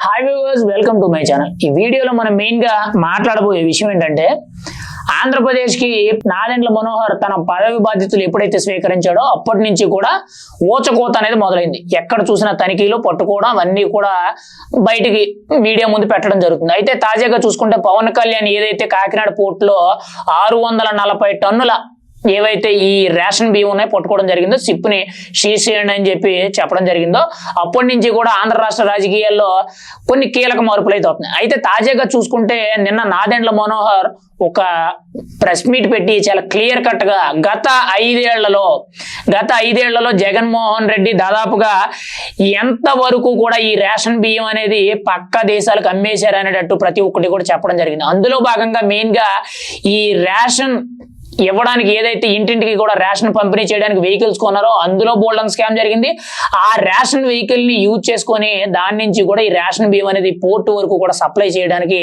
Hi viewers welcome to my channel ఈ వీడియోలో మనం మెయిన్గా మాట్లాడబోయే విషయం ఏంటంటే ఆంధ్రప్రదేశ్కి నాదెండ్ల మనోహర్ తన పదవి బాధ్యతలు ఎప్పుడైతే స్వీకరించాడో అప్పటి నుంచి కూడా ఓచకోత అనేది మొదలైంది. ఎక్కడ చూసినా తనిఖీలు పట్టుకోవడం అవన్నీ కూడా బయటికి మీడియా ముందు పెట్టడం జరుగుతుంది. అయితే తాజాగా చూసుకుంటే పవన్ కళ్యాణ్ ఏదైతే కాకినాడ పోర్టులో ఆరు వందల నలభై టన్నుల ఏవైతే ఈ రేషన్ బియ్యం ఉన్నాయో పట్టుకోవడం జరిగిందో సిప్పుని సీజ్ చేయండి అని చెప్పి చెప్పడం జరిగిందో అప్పటి నుంచి కూడా ఆంధ్ర రాష్ట్ర రాజకీయాల్లో కొన్ని కీలక మార్పులు అయితే అవుతున్నాయి అయితే తాజాగా చూసుకుంటే నిన్న నాదెండ్ల మనోహర్ ఒక ప్రెస్ మీట్ పెట్టి చాలా క్లియర్ కట్గా గత ఐదేళ్ళలో గత ఐదేళ్ళలో జగన్మోహన్ రెడ్డి దాదాపుగా ఎంత వరకు కూడా ఈ రేషన్ బియ్యం అనేది పక్క దేశాలకు అమ్మేశారు అనేటట్టు ప్రతి ఒక్కటి కూడా చెప్పడం జరిగింది. అందులో భాగంగా మెయిన్గా ఈ రేషన్ ఇవ్వడానికి ఏదైతే ఇంటింటికి కూడా రేషన్ పంపిణీ చేయడానికి వెహికల్స్ కొన్నారో అందులో బోల్డన్ స్కామ్ జరిగింది. ఆ రేషన్ వెహికల్ని యూజ్ చేసుకొని దాని నుంచి కూడా ఈ రేషన్ బియ్యం అనేది పోర్ట్ వరకు కూడా సప్లై చేయడానికి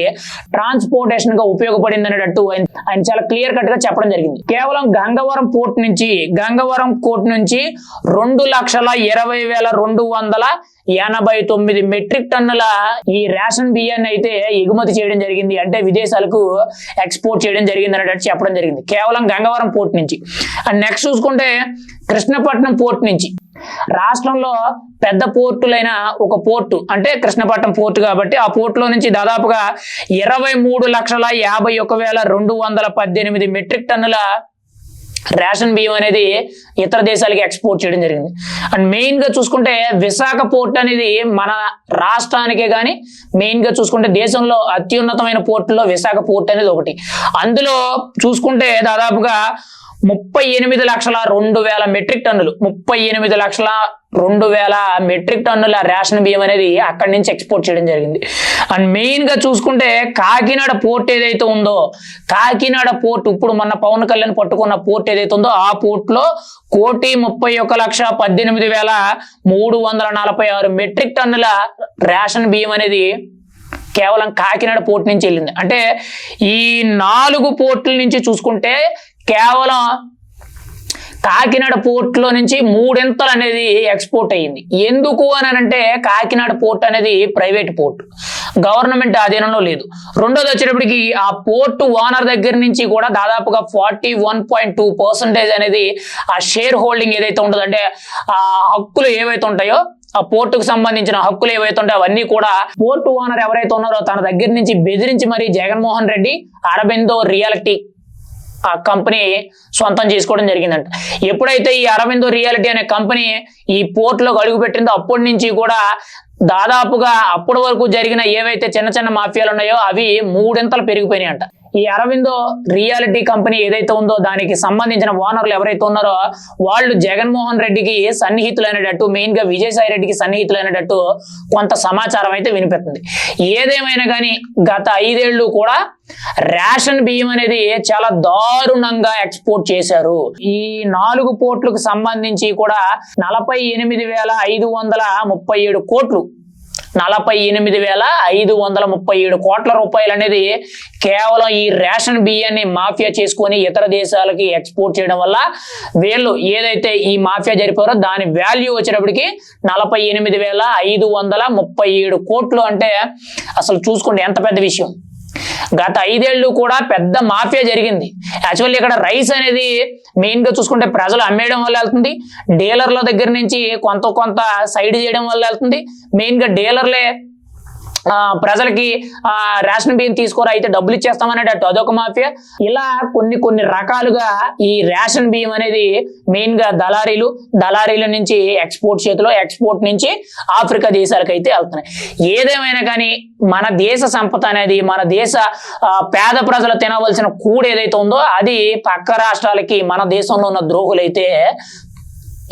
ట్రాన్స్పోర్టేషన్గా ఉపయోగపడింది అనేటట్టు ఆయన ఆయన చాలా క్లియర్ కట్గా చెప్పడం జరిగింది. కేవలం గంగవరం పోర్ట్ నుంచి గంగవరం కోర్ట్ నుంచి రెండు లక్షల ఇరవై వేల రెండు వందల ఎనభై తొమ్మిది మెట్రిక్ టన్నుల ఈ రేషన్ బియ్యాన్ని అయితే ఎగుమతి చేయడం జరిగింది. అంటే విదేశాలకు ఎక్స్పోర్ట్ చేయడం జరిగింది అన్నట్టు చెప్పడం జరిగింది. కేవలం గంగవరం పోర్ట్ నుంచి. అండ్ నెక్స్ట్ చూసుకుంటే కృష్ణపట్నం పోర్ట్ నుంచి. రాష్ట్రంలో పెద్ద పోర్టులైన ఒక పోర్టు అంటే కృష్ణపట్నం పోర్టు కాబట్టి ఆ పోర్టులో నుంచి దాదాపుగా ఇరవై మూడు లక్షల యాభై ఒక వేల రెండు వందల పద్దెనిమిది మెట్రిక్ టన్నుల రేషన్ బియ్యం అనేది ఇతర దేశాలకి ఎక్స్పోర్ట్ చేయడం జరిగింది. అండ్ మెయిన్గా చూసుకుంటే విశాఖ పోర్ట్ అనేది మన రాష్ట్రానికే కానీ మెయిన్గా చూసుకుంటే దేశంలో అత్యున్నతమైన పోర్టులో విశాఖ పోర్ట్ అనేది ఒకటి. అందులో చూసుకుంటే దాదాపుగా ముప్పై ఎనిమిది లక్షల రెండు వేల మెట్రిక్ టన్నులు. ముప్పై ఎనిమిది లక్షల రెండు వేల మెట్రిక్ టన్నుల రేషన్ బియ్యం అనేది అక్కడి నుంచి ఎక్స్పోర్ట్ చేయడం జరిగింది. అండ్ మెయిన్గా చూసుకుంటే కాకినాడ పోర్ట్ ఏదైతే ఉందో కాకినాడ పోర్ట్ ఇప్పుడు మన పవన్ కళ్యాణ్ పట్టుకున్న పోర్ట్ ఏదైతే ఉందో ఆ పోర్ట్లో కోటి ముప్పై ఒక లక్ష పద్దెనిమిది వేల మూడు వందల నలభై ఆరు మెట్రిక్ టన్నుల రేషన్ బియ్యం అనేది కేవలం కాకినాడ పోర్ట్ నుంచి వెళ్ళింది. అంటే ఈ నాలుగు పోర్టుల నుంచి చూసుకుంటే కేవలం కాకినాడ పోర్ట్లో నుంచి మూడింతలు అనేది ఎక్స్పోర్ట్ అయ్యింది. ఎందుకు అని అంటే కాకినాడ పోర్ట్ అనేది ప్రైవేట్ పోర్ట్ గవర్నమెంట్ ఆధీనంలో లేదు. రెండోది వచ్చేటప్పటికి ఆ పోర్ట్ ఓనర్ దగ్గర నుంచి కూడా దాదాపుగా forty one point two percentage అనేది ఆ షేర్ హోల్డింగ్ ఏదైతే ఉంటుందో అంటే ఆ హక్కులు ఏవైతే ఉంటాయో ఆ పోర్టుకు సంబంధించిన హక్కులు ఏవైతే ఉంటాయో అవన్నీ కూడా పోర్టు ఓనర్ ఎవరైతే ఉన్నారో తన దగ్గర నుంచి బెదిరించి మరి జగన్మోహన్ రెడ్డి అరబిందో రియాలిటీ ఆ కంపెనీ సొంతం చేసుకోవడం జరిగిందంట. ఎప్పుడైతే ఈ అరవిందో రియాలిటీ అనే కంపెనీ ఈ పోర్టులో అడుగు పెట్టిందో అప్పటి నుంచి కూడా దాదాపుగా అప్పటి వరకు జరిగిన ఏవైతే చిన్న చిన్న మాఫియాలు ఉన్నాయో అవి మూడింతలు పెరిగిపోయినాయి అంట ఈ అరవిందో రియాలిటీ కంపెనీ ఏదైతే ఉందో దానికి సంబంధించిన ఓనర్లు ఎవరైతే ఉన్నారో వాళ్ళు జగన్మోహన్ రెడ్డికి సన్నిహితులైనట్టు మెయిన్గా విజయసాయి రెడ్డికి సన్నిహితులైనట్టు కొంత సమాచారం అయితే వినిపిస్తుంది. ఏదేమైనా కానీ గత ఐదేళ్ళు కూడా రేషన్ బియ్యం అనేది చాలా దారుణంగా ఎక్స్పోర్ట్ చేశారు. ఈ నాలుగు పోర్ట్లకు సంబంధించి కూడా నలభై ఎనిమిది వేల ఐదు వందల ముప్పై ఏడు కోట్లు నలభై ఎనిమిది వేల ఐదు వందల ముప్పై ఏడు కోట్ల రూపాయలు అనేది కేవలం ఈ రేషన్ బియ్యాన్ని మాఫియా చేసుకొని ఇతర దేశాలకి ఎక్స్పోర్ట్ చేయడం వల్ల వీళ్ళు ఏదైతే ఈ మాఫియా జరిపారో దాని వాల్యూ వచ్చేటప్పటికి నలభై ఎనిమిది వేల ఐదు వందల ముప్పై ఏడు కోట్లు. అంటే అసలు చూసుకోండి ఎంత పెద్ద విషయం. గత ఐదేళ్ళు కూడా పెద్ద మాఫియా జరిగింది. యాక్చువల్లీ ఇక్కడ రైస్ అనేది మెయిన్గా చూసుకుంటే ప్రజలు అమ్మేయడం వల్ల వెళ్తుంది. డీలర్ల దగ్గర నుంచి కొంత కొంత సైడ్ చేయడం వల్ల వెళ్తుంది. మెయిన్గా డీలర్లే ప్రజలకి ఆ రేషన్ బియ్యం తీసుకోరా అయితే డబ్బులు ఇచ్చేస్తామనేటట్టు. అదొక మాఫియా. ఇలా కొన్ని కొన్ని రకాలుగా ఈ రేషన్ బియ్యం అనేది మెయిన్గా దళారీలు దళారీల నుంచి ఎక్స్పోర్ట్ చేతిలో ఎక్స్పోర్ట్ నుంచి ఆఫ్రికా దేశాలకు అయితే వెళ్తున్నాయి. ఏదేమైనా కానీ మన దేశ సంపద అనేది మన దేశ పేద ప్రజలు తినవలసిన కూడు ఏదైతే ఉందో అది పక్క రాష్ట్రాలకి మన దేశంలో ఉన్న ద్రోహులైతే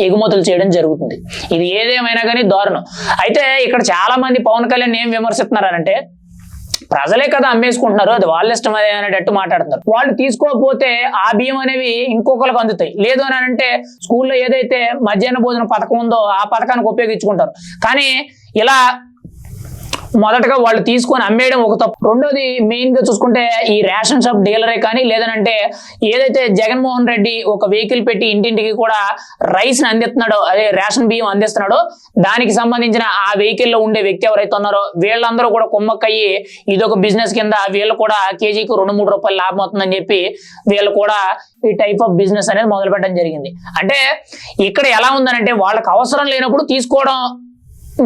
ఎగుమతులు చేయడం జరుగుతుంది. ఇది ఏదేమైనా కానీ దారుణం. అయితే ఇక్కడ చాలా మంది పవన్ కళ్యాణ్ ఏం విమర్శిస్తున్నారంటే ప్రజలే కదా అమ్మేసుకుంటున్నారు అది వాళ్ళ ఇష్టం అదే అనేటట్టు మాట్లాడుతున్నారు. వాళ్ళు తీసుకోకపోతే ఆ బియ్యం అనేవి ఇంకొకరికి అందుతాయి. లేదు అని అంటే స్కూల్లో ఏదైతే మధ్యాహ్న భోజన పథకం ఉందో ఆ పథకానికి ఉపయోగించుకుంటారు. కానీ ఇలా మొదటగా వాళ్ళు తీసుకొని అమ్మేయడం ఒక తప్పు. రెండోది మెయిన్గా చూసుకుంటే ఈ రేషన్ షాప్ డీలరే కానీ లేదనంటే ఏదైతే జగన్మోహన్ రెడ్డి ఒక వెహికల్ పెట్టి ఇంటింటికి కూడా రైస్ని అందిస్తున్నాడో అదే రేషన్ బియ్యం అందిస్తున్నాడో దానికి సంబంధించిన ఆ వెహికల్లో ఉండే వ్యక్తి ఎవరైతే ఉన్నారో వీళ్ళందరూ కూడా కుమ్మక్కయ్యి ఇదొక బిజినెస్ కింద వీళ్ళు కూడా కేజీకి రెండు మూడు రూపాయలు లాభం అవుతుందని చెప్పి వీళ్ళు కూడా ఈ టైప్ ఆఫ్ బిజినెస్ అనేది మొదలు పెట్టడం జరిగింది. అంటే ఇక్కడ ఎలా ఉందనంటే వాళ్ళకి అవసరం లేనప్పుడు తీసుకోవడం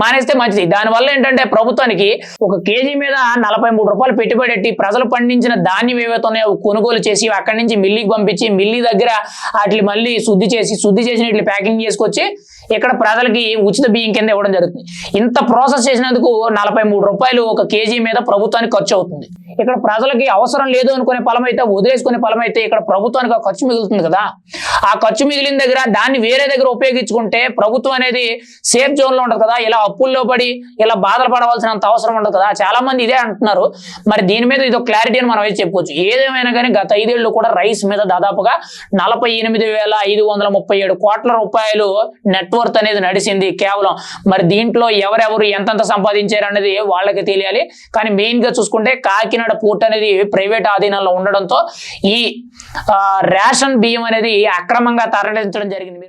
మానేస్తే మంచిది. దానివల్ల ఏంటంటే ప్రభుత్వానికి ఒక కేజీ మీద నలభై మూడు రూపాయలు పెట్టుబడి పెట్టి ప్రజలు పండించిన ధాన్యం ఏవైతే ఉన్నాయో కొనుగోలు చేసి అక్కడి నుంచి మిల్లికి పంపించి మిల్లి దగ్గర వాటిని మళ్ళీ శుద్ధి చేసి శుద్ధి చేసిన వీటిని ప్యాకింగ్ చేసుకొచ్చి ఇక్కడ ప్రజలకి ఉచిత బియ్యం కింద ఇవ్వడం జరుగుతుంది. ఇంత ప్రాసెస్ చేసినందుకు నలభై మూడు రూపాయలు ఒక కేజీ మీద ప్రభుత్వానికి ఖర్చు అవుతుంది. ఇక్కడ ప్రజలకి అవసరం లేదు అనుకునే ఫలం అయితే వదిలేసుకునే ఫలం అయితే ఇక్కడ ప్రభుత్వానికి ఆ ఖర్చు మిగులుతుంది కదా. ఆ ఖర్చు మిగిలిన దగ్గర దాన్ని వేరే దగ్గర ఉపయోగించుకుంటే ప్రభుత్వం అనేది సేఫ్ జోన్లో ఉండదు కదా. ఇలా అప్పుల్లో పడి ఇలా బాధలు పడవలసినంత అవసరం ఉండదు కదా. చాలా మంది ఇదే అంటున్నారు. మరి దీని మీద ఇది క్లారిటీ అని మనం అయితే చెప్పుకోవచ్చు. ఏదేమైనా కానీ గత ఐదేళ్ళు కూడా రైస్ మీద దాదాపుగా నలభై ఎనిమిది వేల ఐదు వందల ముప్పై ఏడు కోట్ల రూపాయలు నెట్వర్త్ అనేది నడిచింది కేవలం. మరి దీంట్లో ఎవరెవరు ఎంతెంత సంపాదించారు అనేది వాళ్ళకి తెలియాలి. కానీ మెయిన్గా చూసుకుంటే కాకినాడ పోర్ట్ అనేది ప్రైవేట్ ఆధీనంలో ఉండడంతో ఈ రేషన్ బియ్యం అనేది అక్రమంగా తరలించడం జరిగింది.